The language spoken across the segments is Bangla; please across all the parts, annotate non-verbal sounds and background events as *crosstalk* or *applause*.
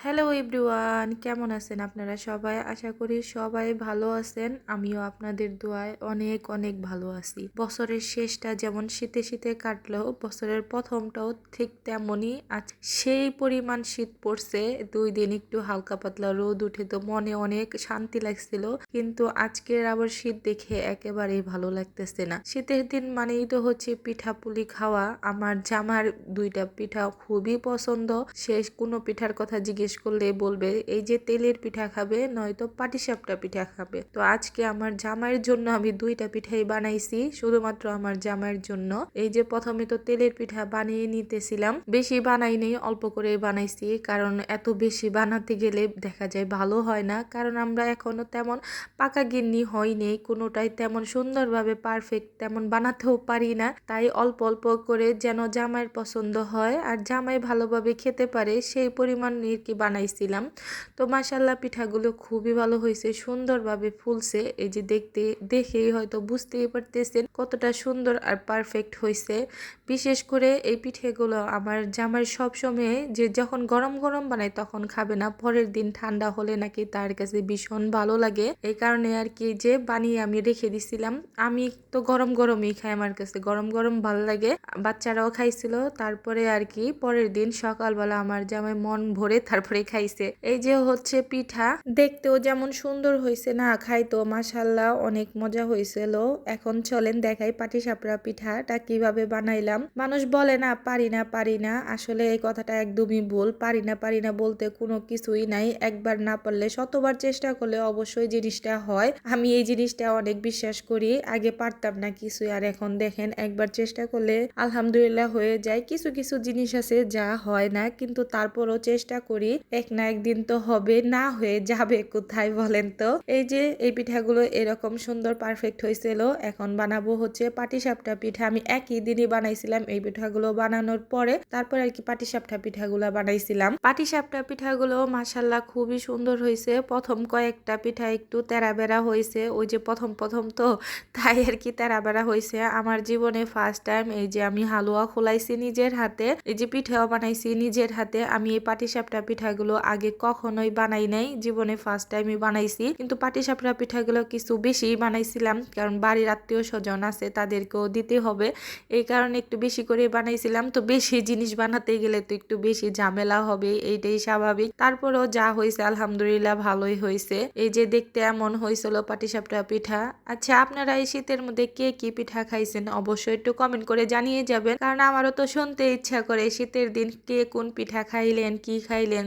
হ্যালো এভরিওয়ান কেমন আছেন আপনারা সবাই? আশা করি সবাই ভালো আছেন। আমিও আপনাদের দোয়ায় অনেক অনেক ভালো আছি। বছরের শেষটা যেমন শীতে শীতে কাটলো, বছরের প্রথমটাও ঠিক তেমনই আজ সেই পরিমাণ শীত পড়ছে। দুই দিন একটু হালকা পাতলা রোদ উঠে তো মনে অনেক শান্তি লাগছিল। কিন্তু আজকের আবার শীত দেখে একেবারেই ভালো লাগতেছে না। শীতের দিন মানেই তো হচ্ছে পিঠা পুলি খাওয়া। আমার জামার দুইটা পিঠা খুবই পছন্দ। সে কোনো পিঠার কথা জিজ্ঞেস করলে বলবে, এই যে তেলের পিঠা খাবে, নয়তো পাটিসাপটা পিঠা খাবে। তো আজকে আমার জামাইয়ের জন্য আমি দুইটা পিঠাই বানাইছি, শুধুমাত্র আমার জামাইয়ের জন্য। এই যে প্রথমে তো তেলের পিঠা বানিয়ে নিতেছিলাম, বেশি বানাই নেই, অল্প করে বানাইছি, কারণ এত বেশি বানাতে গেলে দেখা যায় ভালো হয় না। কারণ আমরা এখনও তেমন পাকা গিন্নি হয়নি কোনোটাই তেমন সুন্দরভাবে পারফেক্ট তেমন বানাতেও পারি না। তাই অল্প অল্প করে যেন জামাইয়ের পছন্দ হয়, আর জামাই ভালোভাবে খেতে পারে, সেই পরিমাণ কি বানাইছিলাম। তো মাসাল্লাহ পিঠাগুলো খুবই ভালো হয়েছে, সুন্দরভাবে ফুলছে। এই যে দেখতে, দেখেই হয়তো বুঝতেই পারতেছেন কতটা সুন্দর আর পারফেক্ট হয়েছে। বিশেষ করে এই পিঠেগুলো আমার জামাই সবসময় যে যখন গরম গরম বানায় তখন খাবে না, পরের দিন ঠান্ডা হলে নাকি তার কাছে ভীষণ ভালো লাগে। এই কারণে আর কি যে বানিয়ে আমি রেখে দিছিলাম। আমি তো গরম গরমই খাই, আমার কাছে গরম গরম ভালো লাগে। বাচ্চারাও খাইছিল, তারপরে আর কি পরের দিন সকালবেলা আমার জামাই মন ভরে তারপরে খাইছে। এই যে হচ্ছে পিঠা, দেখতেও যেমন সুন্দর হয়েছে না খাইতো মাসাল্লাহ অনেক মজা হয়েছিল এখন চলেন দেখাই পাটিসাপড়া পিঠাটা কীভাবে বানাইলাম। মানুষ বলে না, পারি না পারি না। আসলে এই কথাটা একদমই ভুল। পারি না পারি না বলতে কোনো কিছুই নাই। একবার না পারলে শতবার চেষ্টা করলে অবশ্যই জিনিসটা হয়। আমি এই জিনিসটা অনেক বিশ্বাস করি। আগে পারতাম না কিছু আর এখন দেখেন, একবার চেষ্টা করলে আলহামদুলিল্লাহ হয়ে যায়। কিছু কিছু জিনিস আছে যা হয় না, কিন্তু তারপরও চেষ্টা করি। এক না একদিন তো হবে, না হয়ে যাবে কোথায় বলেন তো? এই যে, এই পিঠাগুলো এরকম সুন্দর পারফেক্ট হয়েছিল। এখন বানাবো হচ্ছে পাটিসাপটা পিঠা। আমি একই দিনই বানাইছিলাম এই পিঠাগুলো বানানোর পরে। তারপর আর কি পাটিসাপটা পিঠাগুলো বানাইছিলাম। পাটিসাপটা পিঠাগুলো মাসাল্লাহ খুবই সুন্দর হয়েছে। প্রথম কয়েকটা পিঠা একটু তেরা বেড়া হয়েছে। ওই যে প্রথম প্রথম তো, তাই আর কি তেরা বেড়া হয়েছে। আমার জীবনে ফার্স্ট টাইম এই যে আমি হালুয়া খোলাইছি নিজের হাতে। এই যে পিঠাও বানাইছি নিজের হাতে। আমি এই পাটিসাপটা পিঠাগুলো আগে কখনোই বানাই নাই। জীবনে ফার্স্ট টাইমই বানাইছি। কিন্তু পাটিসাপটা পিঠাগুলো কিছু বেশি বানাইছিলাম। কারণ বাড়ির আত্মীয় স্বজন আছে, তাদেরকেও দিতে হবে। এই কারণে একটু বেশি করে বানাইছিলাম। তো বেশি জিনিস বানাতে গেলে তো একটু বেশি ঝামেলা হবে, এইটাই স্বাভাবিক। তারপরেও যা হয়েছে, আলহামদুলিল্লাহ ভালোই হয়েছে। এই যে দেখতে এমন হয়েছিল পাটিসাপটা পিঠা। আচ্ছা আপনারা এই শীতের মধ্যে কে কি পিঠা খাইছেন অবশ্যই একটু কমেন্ট করে জানিয়ে যাবেন। কারণ আমারও তো শুনতে ইচ্ছা করে শীতের দিন কে কোন পিঠা খাইলেন, কি খাইলেন।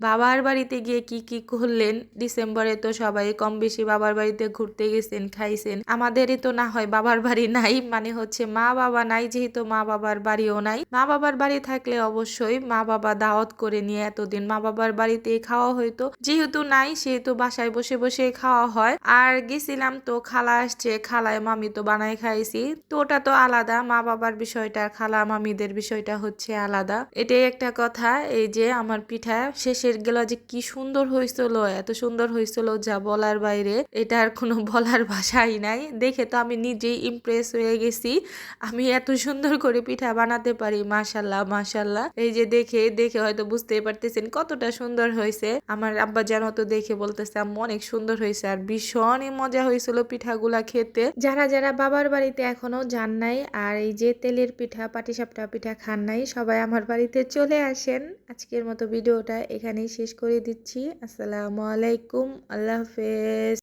বাবার বাড়িতে গিয়ে কি কি করলেন? ডিসেম্বরে তো সবাই কম বেশি বাবার বাড়িতে ঘুরতে গেছেন, খাইছেন। আমাদেরই তো না হয় বাবার বাড়ি নাই মানে হচ্ছে মা বাবা নাই, যেহেতু মা বাবার বাড়িও নাই। মা বাবার বাড়ি থাকলে অবশ্যই মা বাবা দাওয়াত করে নিয়ে এতদিন মা বাবার বাড়িতে খাওয়া হইতো। যেহেতু নাই, সেহেতু বাসায় বসে বসে খাওয়া হয়। আর গেছিলাম তো খালা আসছে, খালায় মামি তো বানাই খাইছি। তো ওটা তো আলাদা, মা বাবার বিষয়টা, খালা মামিদের বিষয়টা হচ্ছে আলাদা। এটাই একটা কথা, এই যে আমার পিঠা শেষে শেষের গেল যে কি সুন্দর হয়েছিল এত সুন্দর হয়েছিল যা বলার বাইরে। এটার কোনো *laughs* বলার ভাষাই নাই। দেখে তো আমি নিজেই ইমপ্রেস হয়ে গেছি। আমি এত সুন্দর করে পিঠা বানাতে পারি মাশাল্লাহ মাশাল্লাহ এই যে দেখে দেখে হয়তো বুঝতেই পারতেছেন কতটা সুন্দর হয়েছে। আমার আব্বা যেন তো দেখে বলতেছে, আম্মু, অনেক সুন্দর হয়েছে। আর ভীষণই মজা হয়েছিল পিঠাগুলা খেতে। যারা যারা বাবার বাড়িতে এখনও যান নাই আর এই যে তেলের পিঠা, পাটিসাপটা পিঠা খান নাই, সবাই আমার বাড়িতে চলে আসেন। আজকের মতো ভিডিওটা এখানে এখানেই শেষ করে দিচ্ছি। আসসালামু আলাইকুম। আল্লাহ হাফেজ।